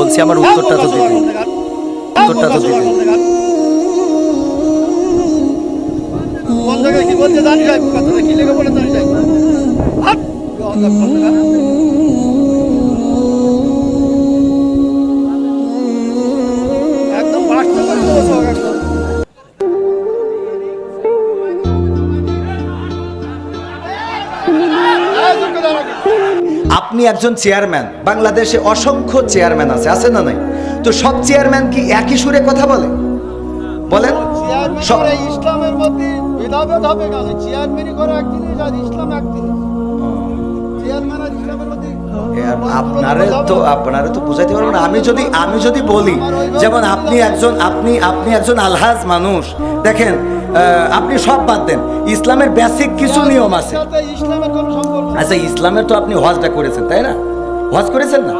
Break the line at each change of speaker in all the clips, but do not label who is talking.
বলছি, আমার উত্তরটা তো দিতে উত্তরটা তো দিতে
কি বলতে জানি কথাটা কি জানি একদম
আপনি একজন চেয়ারম্যান বাংলাদেশে অসংখ্য চেয়ারম্যান আছে আছে না নাই? তো সব চেয়ারম্যান কি একই সুরে কথা বলে? বলেন।
চেয়ারম্যান
সব-
করে ইসলামের মধ্যে ভেদাভেদ হবে কেন? চেয়ারম্যানই করে এক জিনিস আর ইসলাম এক জিনিস। চেয়ারম্যান আর ইসলামের মধ্যে
আপনারে তো আপনারে তো বুঝাইতে পারব না। আমি যদি আমি যদি বলি যেমন আপনি একজন আপনি আপনি একজন আলহাজ মানুষ দেখেন আপনি সব বাদ দেন। ইসলামের বেসিক কিছু নিয়ম আছে। আচ্ছা ইসলামের তো আপনি হজটা করেছেন তাই না? হজ করেছেন না?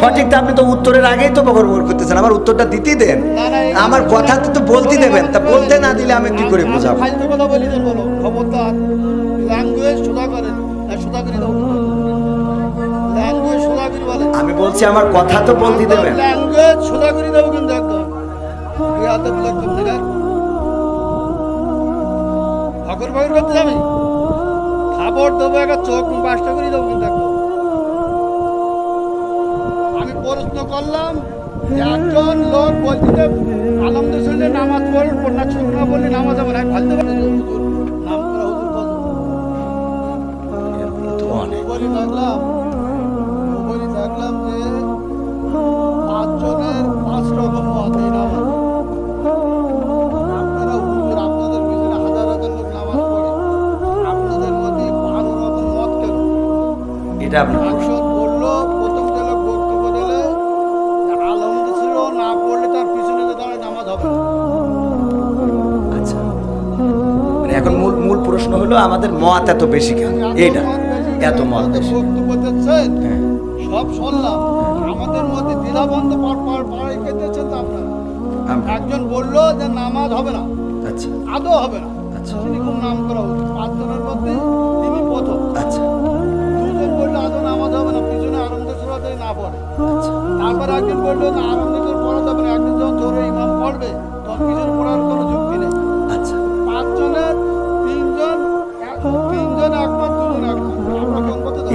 সঠিকটা আপনি তো উত্তরের আগেই তো বকর করতেছেন আমার উত্তরটা দিতেই দেন। আমার কথা তো বলতে দেবেন তা বলতে না দিলে আমি কি করে বুঝাবো? আমি বলছি আমার কথা তো বলতে দেবেন।
ভগর ভগর করতে যাবি? খাবার দেবো একটা চোখ পাঁচটা করে দেবো একদম আমি প্রশ্ন করলাম একজন লোক বলছে আলমদ শুনলে নামাজ পড়ল না ছুট না বললে নামাজ হবে না। ফালতে পারে নাম করা হুজুর
প্রশ্ন হলো আমাদের মত এত বেশি কেন? এইটা এত মত বেশি। হ্যাঁ।
সব শুনলাম আমাদের মধ্যে পাড়াই খেতেছেন তো আপনারা। একজন বলল যে নামাজ হবে না
আচ্ছা।
আদৌ হবে না।
আচ্ছা।
তিনি খুব নাম করা পাঁচজনের মধ্যে তিনি প্রথম।
আচ্ছা।
দুজন বলল আদৌ নামাজ হবে না পিছনে আনন্দ সুরাতে না পড়ে।
আচ্ছা।
তারপর একজন বলল না আনন্দ করে পড়া যাবে না একজন যখন জোরে ইমাম পড়বে তখন পিছনে পড়ার কোনো যুক্তি নেই।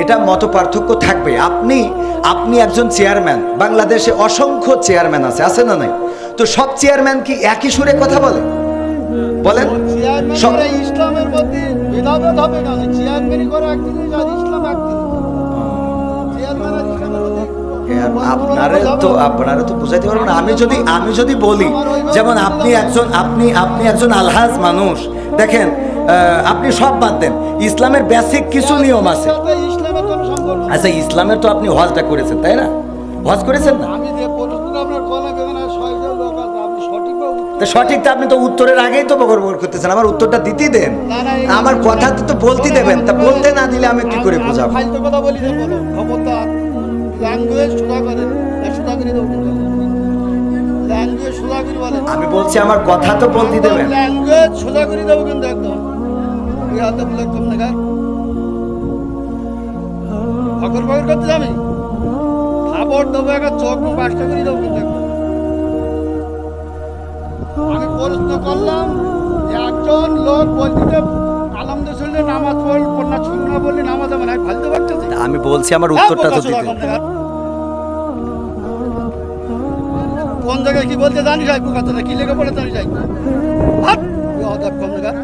এটা মত পার্থক্য থাকবে। আপনি আপনি একজন চেয়ারম্যান বাংলাদেশে অসংখ্য চেয়ারম্যান আছে আছে না নাই? তো সব চেয়ারম্যান কি একই সুরে কথা বলে? বলেন।
ইসলামের মধ্যে ভেদাভেদ হবে চেয়ারম্যানই করে ইসলাম
আপনারে তো আপনারে তো বুঝাইতে পারব না। আমি যদি আমি যদি বলি যেমন আপনি একজন আপনি আপনি একজন আলহাজ মানুষ। দেখেন আহ, আপনি সব বাদ দেন। ইসলামের বেসিক কিছু নিয়ম আছে। আচ্ছা ইসলামের তো আপনি হজটা করেছেন তাই না? হজ করেছেন না?
উত্তর?
তো আপনি তো উত্তরের আগেই তো বকর করতেছেন আমার উত্তরটা দিতেই দেন। আমার কথা তো বলতে দেবেন তা বলতে না দিলে আমি কি করে বোঝাবো?
আমি
বলছি আমার কথা তো বলতে দেবেন।
ল্যাঙ্গুয়েজ সোজা করে দেবো কিন্তু একদম। ভগর ভগর করতে যাবি? খাবার দেবো একটা চোখ পাঁচটা করে দেবো কিন্তু আমি প্রশ্ন করলাম একজন লোক বলছে আলমদ শুনলে নামাজ পড়ল না বললে নামাজ না আমি ফালতে পারতেছি
আমি বলছি আমার উত্তরটা তো দিতে।
কোন জায়গায় কি বলতে জানি যাই কথাটা কি লেগে পড়ে জানি যাই অদাব কম জায়গা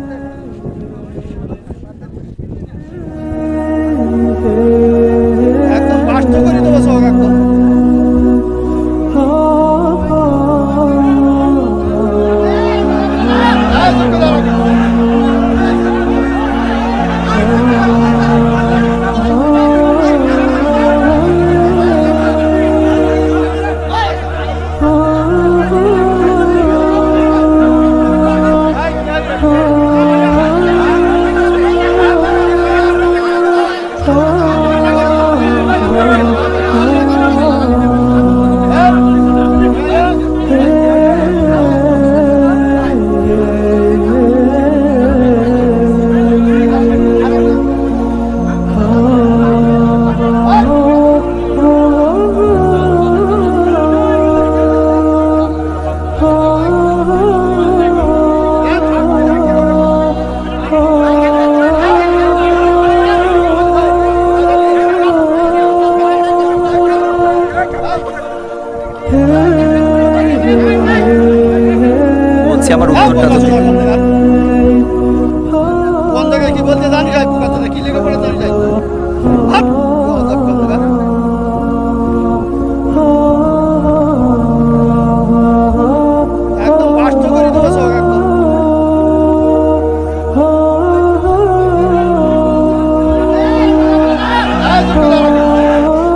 কোন জায়গায় কি বলতে জানি কথাটা কি লেগে পড়ে জানি।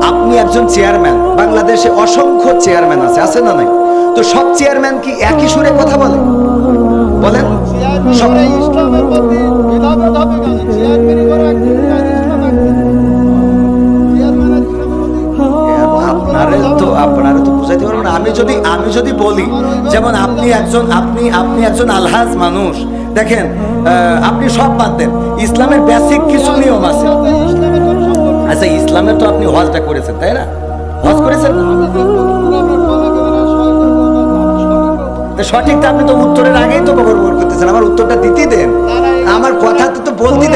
আপনি একজন চেয়ারম্যান বাংলাদেশে অসংখ্য চেয়ারম্যান আছে আছে না নাই? তো সব চেয়ারম্যান কি একই সুরে কথা বলে? বলেন। আমি যদি আমি যদি বলি, যেমন আপনি একজন, আপনি আপনি একজন আলহাজ মানুষ, দেখেন আপনি সব বাদ দেন। ইসলামের বেসিক কিছু নিয়ম আছে। আচ্ছা ইসলামের তো আপনি হজটা করেছেন, তাই না? হজ করেছেন না?
সহায়তা
তো সঠিক তো আপনি তো উত্তরের আগেই তো বকর করতেছেন। আমার উত্তরটা দিতে দেন। আমার কথা তা বলতে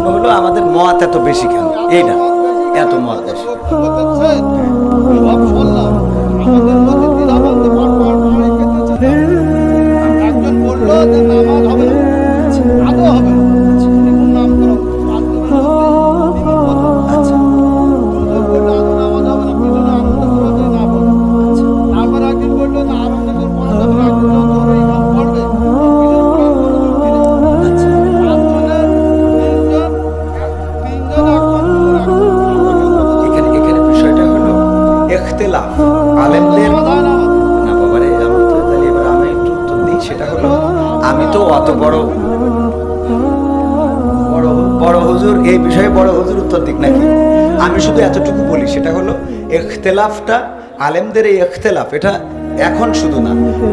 প্রশ্ন
হলো আমাদের মত এত বেশি কেন? এইটা এত মত বেশি। আমি তো অত বড় বড় বড় হুজুর, এই বিষয়ে বড় হুজুর উত্তর দিক নাকি? আমি শুধু এতটুকু বলি, সেটা হলো এখতেলাফটা আলেমদের এই এখতেলাফ এটা এখন শুধু না,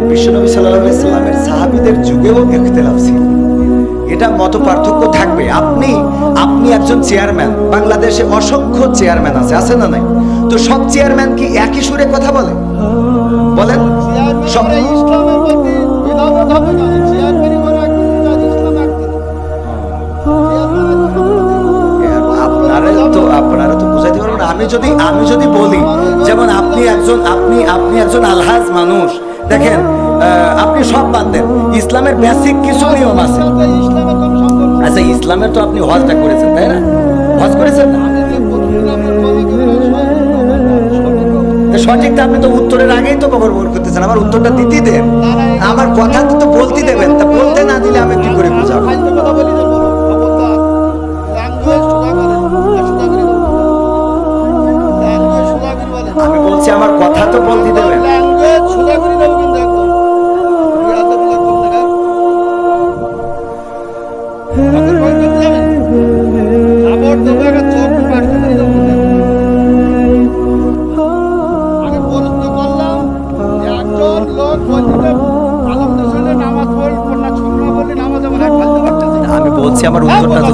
বিশ্বনবী সাল্লাল্লাহু ইসলামের সাহাবিদের যুগেও এখতেলাফ ছিল। এটা মত পার্থক্য থাকবে। আপনি আপনি একজন চেয়ারম্যান, বাংলাদেশে অসংখ্য চেয়ারম্যান আছে আছে না নাই? তো সব চেয়ারম্যান কি একই সুরে কথা বলে? বলেন। আপনারা তো বুঝাইতে পারবেন আমি যদি আমি যদি বলি যেমন আপনি একজন আপনি আপনি একজন আলহাজ মানুষ দেখেন আহ, আপনি সব বাদ দেন। ইসলামের বেসিক কিছু নিয়ম আছে। আচ্ছা ইসলামের তো আপনি হজটা করেছেন তাই না? হজ করেছেন না
আমি যে প্রোগ্রামের কলা কেনারা সহায়তা
তো সঠিক তো আপনি তো উত্তরের আগেই তো করতেছেন। আমার উত্তরটা দিতে দেন। আমার কথা তো বলতে দেবেন। তা বলতে না দিলে আমি কি করে বুঝাবো? আমি বলছি, আমার কথা তো বলতে দেবেন। আমার উত্তরটা তো